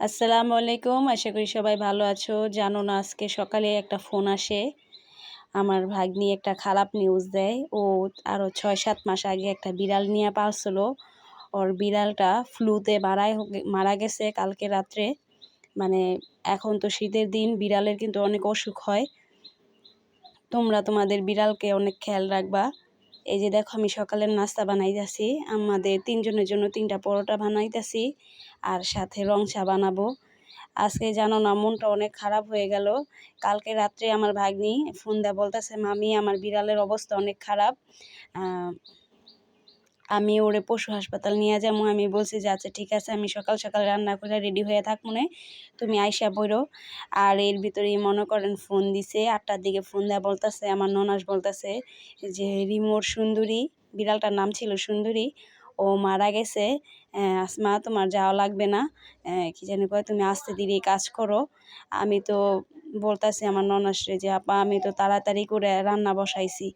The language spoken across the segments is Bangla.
আসসালামু আলাইকুম। আশা করি সবাই ভালো আছো। জানো না, আজকে সকালে একটা ফোন আসে। আমার ভাগ্নি একটা খারাপ নিউজ দেয়। ও আরও ছয় সাত মাস আগে একটা বিড়াল নিয়ে পালছিল ওর বিড়ালটা ফ্লুতে মারাই মারা গেছে কালকে রাত্রে। মানে এখন তো শীতের দিন, বিড়ালের কিন্তু অনেক অসুখ হয়। তোমরা তোমাদের বিড়ালকে অনেক খেয়াল রাখবা। এই যে দেখো, আমি সকালের নাস্তা বানাইতেছি। আমাদের তিনজনের জন্য তিনটা পরোটা বানাইতেছি। আর সাথে রং চা বানাবো। আজকে জানো না, মনটা অনেক খারাপ হয়ে গেল। কালকে রাত্রে আমার ভাগ্নি ফোন দেয়া বলতেছে, মামি, আমার বিড়ালের অবস্থা অনেক খারাপ। আমি ওরে পশু হাসপাতাল নিয়ে যাব। আমি বলছি, যে আচ্ছা ঠিক আছে, আমি সকাল সকাল রান্না করে রেডি হয়ে থাক মনে। তুমি আইসা বইরো আর এর ভিতরেই মনে করেন ফোন দিছে, আটটার দিকে ফোন দেওয়া বলতেছে, আমার ননাস বলতেছে যে, রিমোর সুন্দরী, বিড়ালটার নাম ছিল সুন্দরী ও মারা গেছে আসমা, তোমার যাওয়া লাগবে না। কি জানি কয়, তুমি আস্তে ধীরে কাজ করো। আমি তো বলতেছি আমার ননাসরে যে, আপা, আমি তো তাড়াতাড়ি করে রান্না বসাইছি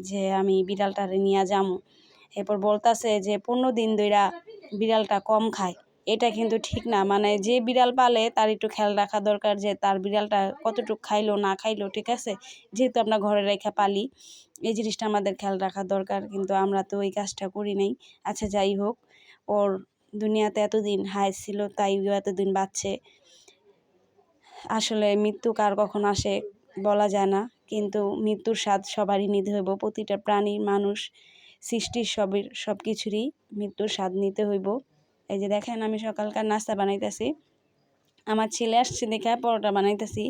যে, আমি বিড়ালটারে নিয়ে যাব এরপর বলতাছে যে, পনেরো দিন ধইরা বিড়ালটা কম খায়। এটা কিন্তু ঠিক না। মানে যে বিড়াল পালে তার একটু খেয়াল রাখা দরকার যে তার বিড়ালটা কতটুকু খাইলো, না খাইলো, ঠিক আছে? যেহেতু আমরা ঘরে রেখে পালি, এই জিনিসটা আমাদের খেয়াল রাখা দরকার। কিন্তু আমরা তো ওই কাজটা করি নাই। আচ্ছা যাই হোক, ওর দুনিয়াতে এতদিন হাই ছিল, তাই এতদিন বাঁচছে। আসলে মৃত্যু কার কখন আসে বলা যায় না। কিন্তু মৃত্যুর স্বাদ সবারই নিতে হইব। প্রতিটা প্রাণী মানুষ, সৃষ্টির সবের সব কিছুরই মৃত্যুর স্বাদ নিতে হইব। এই যে দেখেন আমি সকালকার নাস্তা বানাইতেছি। আমার ছেলে আসছে দেখে পরোটা বানাইতেছি।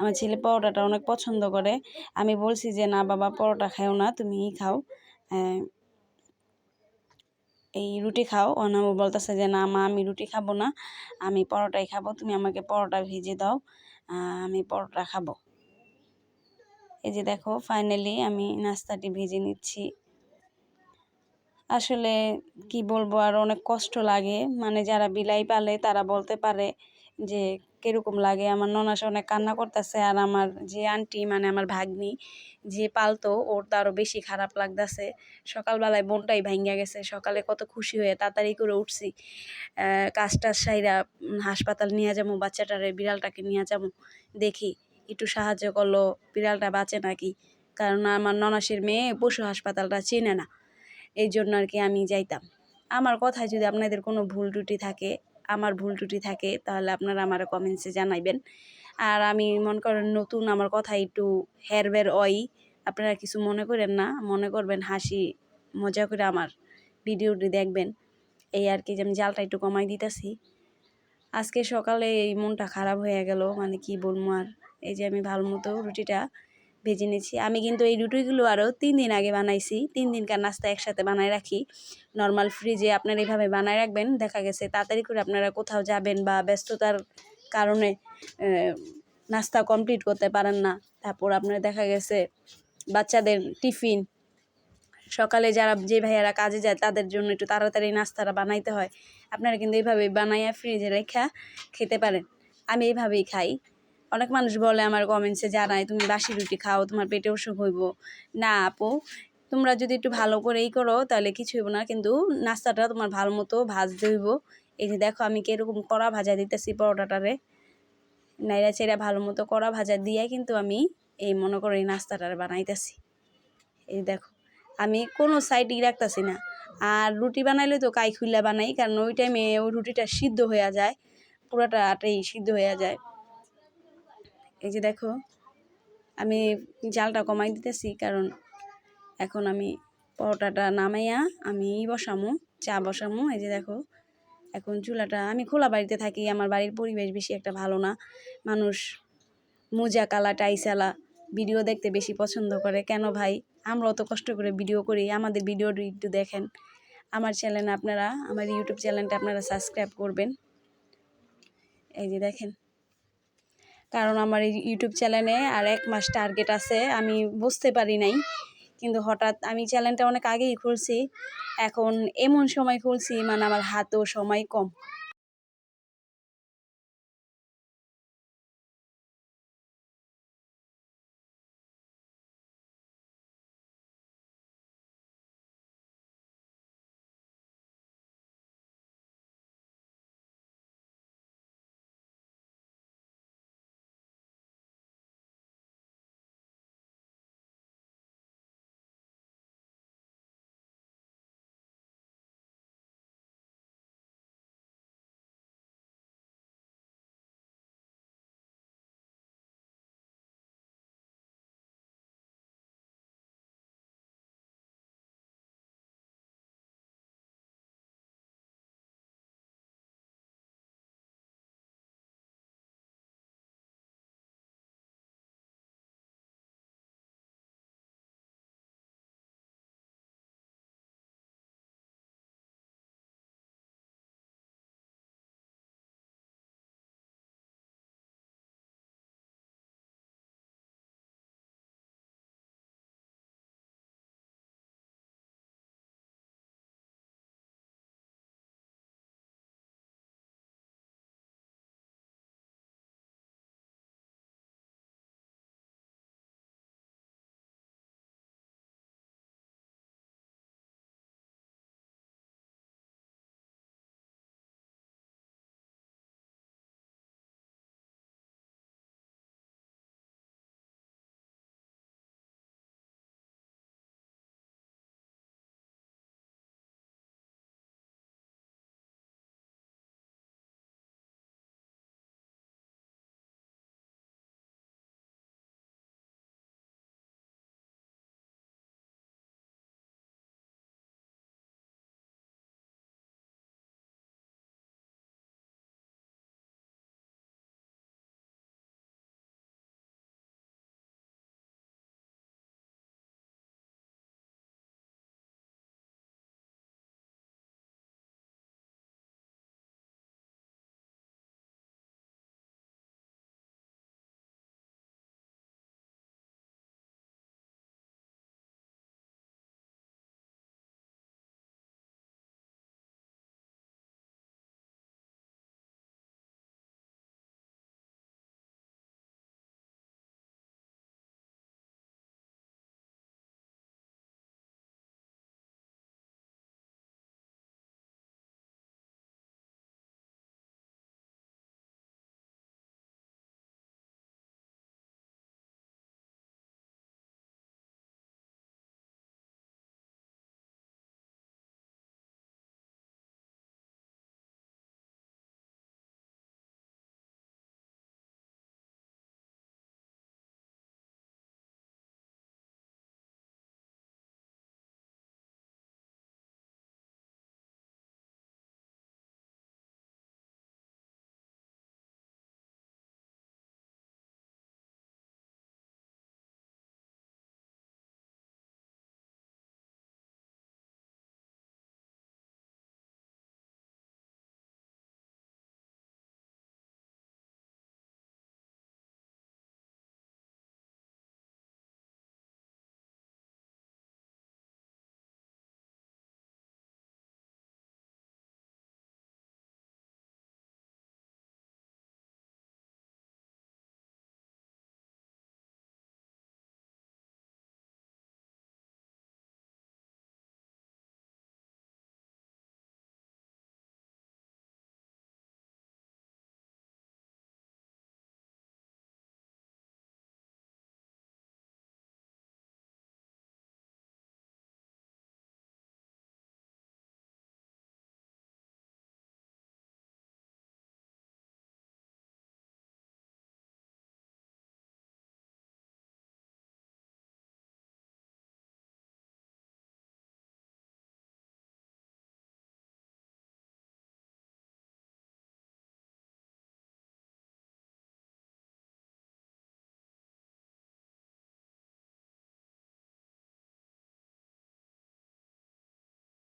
আমার ছেলে পরোটাটা অনেক পছন্দ করে। আমি বলছি যে, না বাবা, পরোটা খাও না, তুমি খাও। এই রুটি খাও। অনামো বলতেছে যে, না মা, আমি রুটি খাব না, আমি পরোটাই খাব, তুমি আমাকে পরোটা ভেজে দাও আমি পরোটা খাব। এই যে দেখো, ফাইনালি আমি নাস্তাটি ভেজে নিচ্ছি। আসলে কি বলব, আর অনেক কষ্ট লাগে। মানে যারা বিলাই পালে তারা বলতে পারে যে, কীরকম লাগে? আমার ননাস অনেক কান্না করতেছে আর আমার যে আন্টি মানে আমার ভাগ্নি, যে পালতো, ওর তো আরও বেশি খারাপ লাগতেছে। সকালবেলায় বোনটাই ভাঙ্গা গেছে। সকালে কত খুশি হয়ে তাড়াতাড়ি করে উঠছি। কাজটা সাইরা হাসপাতাল নিয়ে যাব বাচ্চাটারে, বিড়ালটাকে নিয়ে যাব দেখি, একটু সাহায্য করল, বিড়ালটা বাঁচে নাকি? কারণ আমার ননাসের মেয়ে পশু হাসপাতালটা চেনে না। এই জন্য আর কি আমি যাইতাম। আমার কথায় যদি আপনাদের কোনো ভুল ত্রুটি থাকে, আমার ভুল ত্রুটি থাকে, তাহলে আপনারা আমার কমেন্টসে জানাইবেন। আর আমি মনে করেন নতুন আমার কথা একটু হেরবের অই, আপনারা কিছু মনে করেন না, মনে করবেন হাসি, মজা করে আমার ভিডিওটি দেখবেন। এই আর কি যে আমি জালটা একটু কমাই দিতেছি। আজকে সকালে এই মনটা খারাপ হয়ে গেল মানে কি বলব আর? এই যে আমি ভালো মতো রুটিটা ভেজে নিয়েছি। আমি কিন্তু এই রুটিগুলো আরও তিন দিন আগে বানাইছি। তিন দিনকার নাস্তা একসাথে বানাই রাখি। নর্মাল ফ্রিজে আপনারা এইভাবে বানায় রাখবেন। দেখা গেছে তাড়াতাড়ি করে আপনারা কোথাও যাবেন বা ব্যস্ততার কারণে নাস্তা কমপ্লিট করতে পারেন না। তারপর আপনার দেখা গেছে বাচ্চাদের টিফিন। সকালে যারা, যে ভাইয়ারা কাজে যায়, তাদের জন্য একটু তাড়াতাড়ি নাস্তাটা বানাইতে হয়। আপনারা কিন্তু এইভাবে বানাইয়া ফ্রিজে রেখা খেতে পারেন। আমি এইভাবেই খাই। অনেক মানুষ বলে আমার কমেন্টসে জানায় তুমি বাসি রুটি খাও, তোমার পেটে অসুখ হইব। না, আপু, তোমরা যদি একটু ভালো করেই করো, তাহলে কিছু হইব না, কিন্তু নাস্তাটা তোমার ভালো মতো ভাজতে হইব। এই যে দেখো, আমি কীরকম কড়া ভাজা দিতেছি পরোটাটারে। নাইরা চেরা ভালো মতো কড়া ভাজা দিয়ে কিন্তু আমি এই মনে করো এই নাস্তাটার বানাইতেছি। এই দেখো, আমি কোনো সাইডই রাখতেছি না। আর রুটি বানাইলে তো কাই খুললা বানাই, কারণ ওই টাইমে ওই রুটিটা সিদ্ধ হয়ে যায় পুরোটা আটাই সিদ্ধ হয়ে যায়। এই যে দেখো, আমি জালটা কমাই দিতেছি, কারণ এখন আমি পরোটাটা নামাইয়া আমি বসামো, চা বসামো। এই যে দেখো, এখন চুলাটা, আমি খোলা বাড়িতে থাকি, আমার বাড়ির পরিবেশ বেশি একটা ভালো না। মানুষ মোজা কালা টাইসালা ভিডিও দেখতে বেশি পছন্দ করে। কেন ভাই? আমরা অত কষ্ট করে ভিডিও করি, আমাদের ভিডিওটি একটু দেখেন। আমার চ্যানেল আপনারা, আমার ইউটিউব চ্যানেলটা আপনারা সাবস্ক্রাইব করবেন। এই যে দেখেন কারণ আমার এই ইউটিউব চ্যানেলে আর এক মাস টার্গেট আছে, আমি বুঝতে পারি নাই। কিন্তু হঠাৎ আমি চ্যানেলটা অনেক আগেই খুলছি, এখন এমন সময় খুলছি মানে আমার হাতেও সময় কম।